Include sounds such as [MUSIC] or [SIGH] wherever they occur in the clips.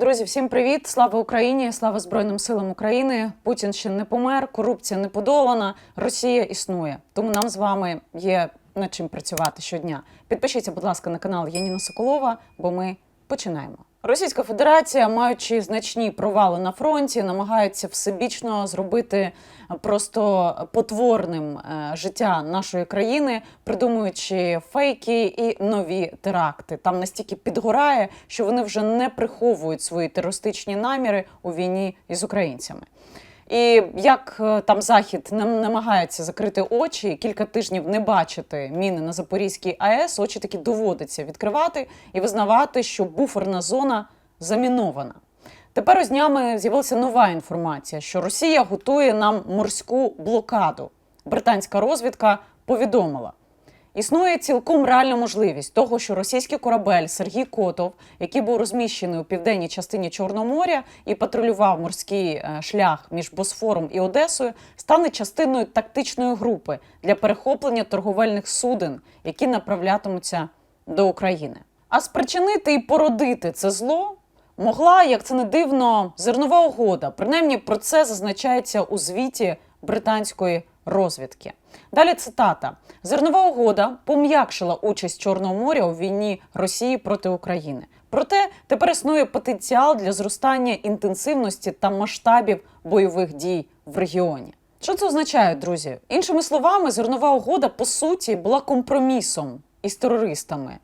Друзі, всім привіт! Слава Україні! Слава Збройним силам України! Путін ще не помер, корупція не подолана, Росія існує. Тому нам з вами є над чим працювати щодня. Підпишіться, будь ласка, на канал Яніна Соколова, бо ми починаємо. Російська Федерація, маючи значні провали на фронті, намагається всебічно зробити просто потворним е, життя нашої країни, придумуючи фейки і нові теракти. Там настільки підгорає, що вони вже не приховують свої терористичні наміри у війні із українцями. І як е, там захід нам намагається закрити очі, кілька тижнів не бачити міни на Запорізькій АЕС, очі таки доводиться відкривати і визнавати, що буферна зона замінована. Тепер ось днями з'явилася нова інформація, що Росія готує нам морську блокаду. Британська розвідка повідомила. Існує цілком реальна можливість того, що російський корабель Сергій Котов, який був розміщений у південній частині Чорного моря і патрулював морський е, шлях між Босфором і Одесою, стане частиною тактичної групи для перехоплення торговельних суден, які направлятимуться до України. А спричинити і породити це зло могла, як це не дивно, зернова угода. Принаймні про це зазначається у звіті британської розвідки. Далі цитата: Зернова угода пом'якшила участь Чорного моря у війні Росії проти України. Проте тепер існує потенціал для зростання інтенсивності та масштабів бойових дій в регіоні. Що це означає, друзі? Іншими словами, зернова угода по суті була компромісом із терористами.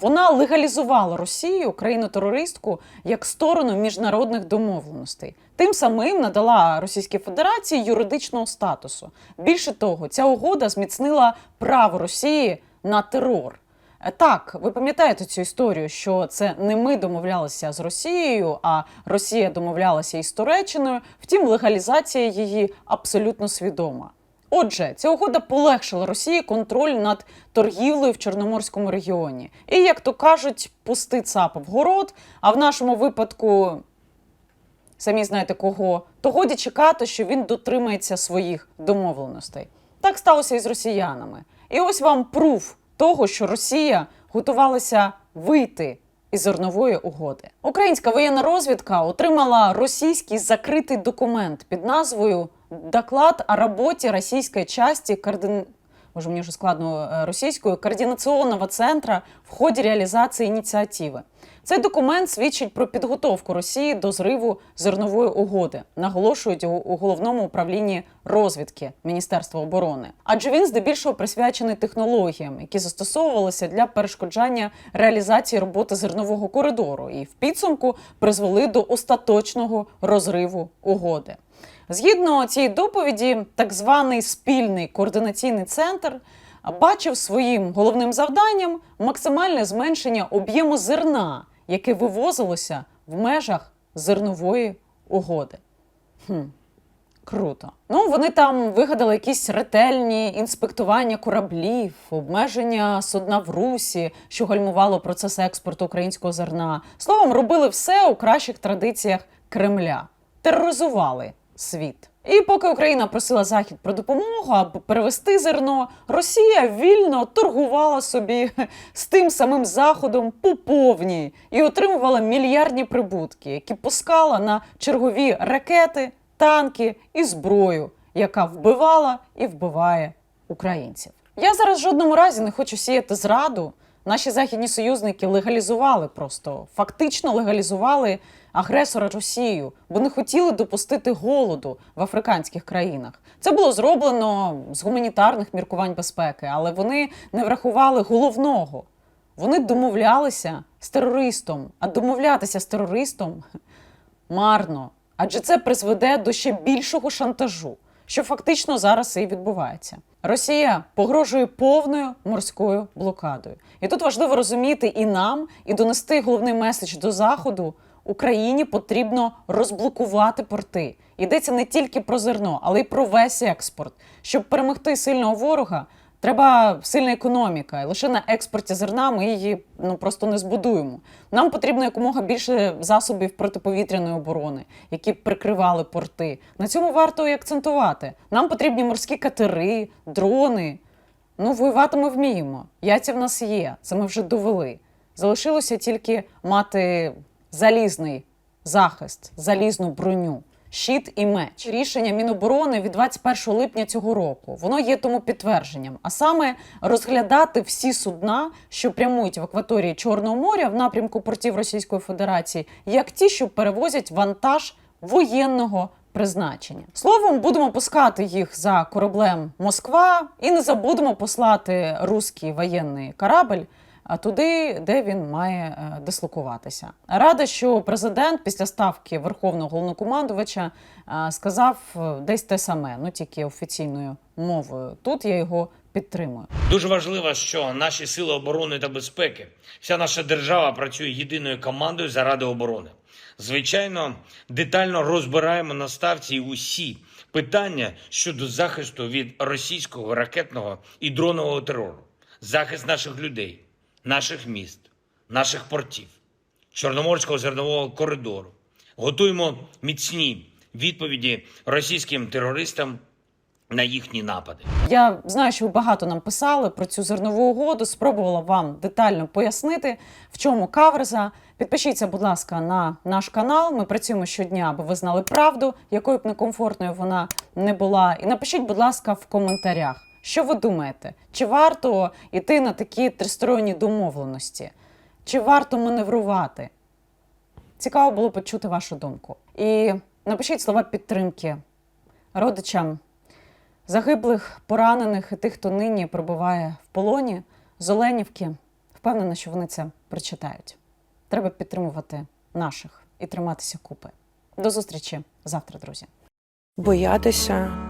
Вона легалізувала Росію, країну-терористку, як сторону міжнародних домовленостей. Тим самим надала Російській Федерації юридичного статусу. Більше того, ця угода зміцнила право Росії на терор. Е, Так, ви пам'ятаєте цю історію, що це не ми домовлялися з Росією, а Росія домовлялася із Туреччиною. Втім, легалізація її абсолютно свідома. Отже, ця угода полегшила Росії контроль над торгівлею в Чорноморському регіоні. І, як то кажуть, пусти цапа в город. А в нашому випадку, самі знаєте кого, то годі чекати, що він дотримається своїх домовленостей. Так сталося і з росіянами. І ось вам пруф того, що Росія готувалася вийти із зернової угоди. Українська воєнна розвідка отримала російський закритий документ під назвою Доклад о роботі російської часті координ... Може, мені вже складно е, російською координаційного центра в ході реалізації ініціативи. Цей документ свідчить про підготовку Росії до зриву зернової угоди, наголошують у головному управлінні розвідки Міністерства оборони. Адже він здебільшого присвячений технологіям, які застосовувалися для перешкоджання реалізації роботи зернового коридору, і в підсумку призвели до остаточного розриву угоди. Згідно цієї доповіді, так званий спільний координаційний центр бачив своїм головним завданням максимальне зменшення об'єму зерна, яке вивозилося в межах зернової угоди. Хм. Круто. Ну, вони там вигадали якісь ретельні інспектування кораблів, обмеження судна в русі, що гальмувало процес експорту українського зерна. Словом, робили все у кращих традиціях Кремля, тероризували світ. І поки Україна просила Захід про допомогу аби перевести зерно, Росія вільно торгувала собі з тим самим заходом по повній і отримувала мільярдні прибутки, які пускала на чергові ракети, танки і зброю, яка вбивала і вбиває українців. Я зараз в жодному разі не хочу сіяти зраду. Наші західні союзники легалізували просто фактично легалізували агресора Росію, бо не хотіли допустити голоду в африканських країнах. Це було зроблено з гуманітарних міркувань безпеки, але вони не врахували головного. Вони домовлялися з терористом, а домовлятися з терористом [LAUGHS] марно, адже це призведе до ще більшого шантажу, що фактично зараз і відбувається. Росія погрожує повною морською блокадою. І тут важливо розуміти і нам, і донести головний меседж до заходу. Україні потрібно розблокувати порти. Йдеться не тільки про зерно, але й про весь експорт. Щоб перемогти сильного ворога, треба сильна економіка. Лише на експорті зерна ми її ну просто не збудуємо. Нам потрібно якомога більше засобів протиповітряної оборони, які б прикривали порти. На цьому варто і акцентувати. Нам потрібні морські катери, дрони. Ну, воювати ми вміємо. Яйця в нас є. Це ми вже довели. Залишилося тільки мати залізний захист, залізну броню. Щит і меч. Рішення Міноборони від 21 липня цього року. Воно є тому підтвердженням. А саме розглядати всі судна, що прямують в акваторії Чорного моря в напрямку портів Російської Федерації, як ті, що перевозять вантаж воєнного призначення. Словом, будемо пускати їх за кораблем Москва і не забудемо послати руський воєнний корабль туди, де він має е, дислокуватися. Рада, що президент після ставки верховного головнокомандувача е, сказав е, десь те саме, ну тільки офіційною мовою. Тут я його підтримую. Дуже важливо, що наші сили оборони та безпеки, вся наша держава працює єдиною командою заради оборони. Звичайно, детально розбираємо на ставці усі питання щодо захисту від російського ракетного і дронового терору, захист наших людей, наших міст, наших портів, Чорноморського зернового коридору. Готуємо міцні відповіді російським терористам на їхні напади. Я знаю, що ви багато нам писали про цю зернову угоду. Спробувала вам детально пояснити, в чому каверза. Підпишіться, будь ласка, на наш канал. Ми працюємо щодня, аби ви знали правду, якою б некомфортною вона не була. І напишіть, будь ласка, в коментарях, що ви думаєте, чи варто йти на такі тристоронні домовленості, чи варто маневрувати? Цікаво було почути вашу думку. І напишіть слова підтримки родичам загиблих, поранених і тих, хто нині перебуває в полоні з Оленівки. Впевнена, що вони це прочитають. Треба підтримувати наших і триматися купи. До зустрічі завтра, друзі. Боятися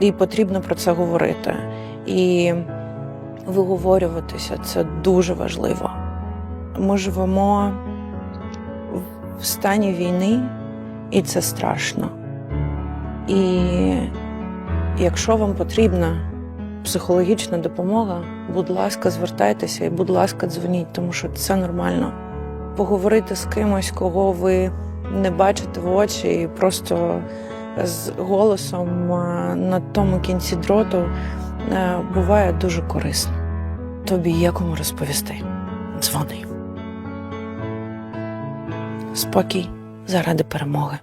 і потрібно про це говорити. І виговорюватися це дуже важливо. Ми живемо в стані війни, і це страшно. І якщо вам потрібна психологічна допомога, будь ласка, звертайтеся і, будь ласка, дзвоніть, тому що це нормально поговорити з кимось, кого ви не бачите в очі, і просто з голосом на тому кінці дроту е, буває дуже корисно. Тобі є кому розповісти. Дзвони. Спокій заради перемоги.